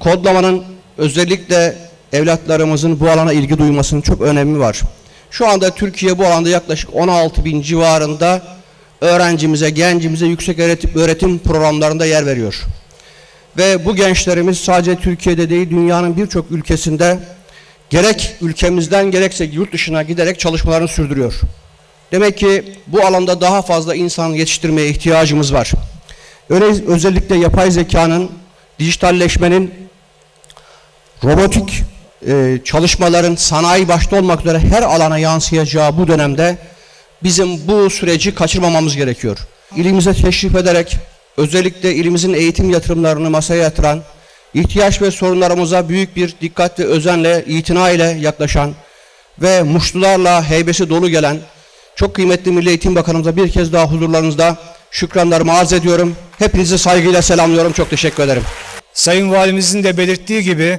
kodlamanın özellikle evlatlarımızın bu alana ilgi duymasının çok önemi var. Şu anda Türkiye bu alanda yaklaşık 16 bin civarında öğrencimize, gencimize yüksek öğretim, öğretim programlarında yer veriyor. Ve bu gençlerimiz sadece Türkiye'de değil dünyanın birçok ülkesinde gerek ülkemizden gerekse yurt dışına giderek çalışmalarını sürdürüyor. Demek ki bu alanda daha fazla insan yetiştirmeye ihtiyacımız var. Öyle, özellikle yapay zekanın, dijitalleşmenin, robotik e, çalışmaların sanayi başta olmak üzere her alana yansıyacağı bu dönemde bizim bu süreci kaçırmamamız gerekiyor. İlimize teşrif ederek özellikle ilimizin eğitim yatırımlarını masaya yatıran, ihtiyaç ve sorunlarımıza büyük bir dikkat ve özenle, itina ile yaklaşan ve muştularla heybesi dolu gelen çok kıymetli Milli Eğitim Bakanımıza bir kez daha huzurlarınızda şükranlarımı arz ediyorum. Hepinizi saygıyla selamlıyorum. Çok teşekkür ederim. Sayın Valimizin de belirttiği gibi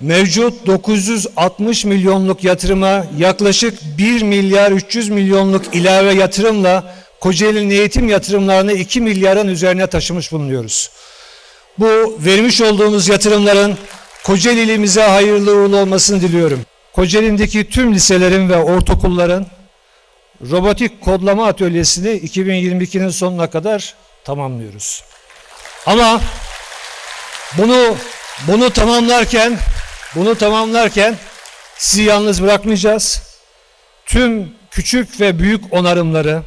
mevcut 960 milyonluk yatırıma yaklaşık 1 milyar 300 milyonluk ilave yatırımla Kocaeli'nin eğitim yatırımlarını 2 milyarın üzerine taşımış bulunuyoruz. Bu vermiş olduğumuz yatırımların Kocaeli ilimize hayırlı uğurlu olmasını diliyorum. Kocaeli'ndeki tüm liselerin ve ortaokulların robotik kodlama atölyesini 2022'nin sonuna kadar tamamlıyoruz. Ama bunu bunu tamamlarken bunu tamamlarken sizi yalnız bırakmayacağız. Tüm küçük ve büyük onarımları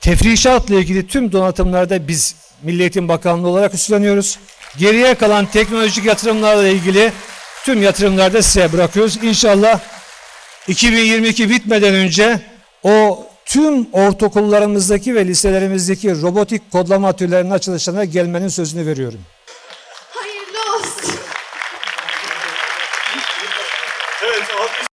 tefrişatla ilgili tüm donatımlarda biz Milli Eğitim Bakanlığı olarak üstleniyoruz. Geriye kalan teknolojik yatırımlarla ilgili tüm yatırımları da size bırakıyoruz. İnşallah 2022 bitmeden önce o tüm ortaokullarımızdaki ve liselerimizdeki robotik kodlama atölyelerinin açılışlarına gelmenin sözünü veriyorum. Hayırlı olsun.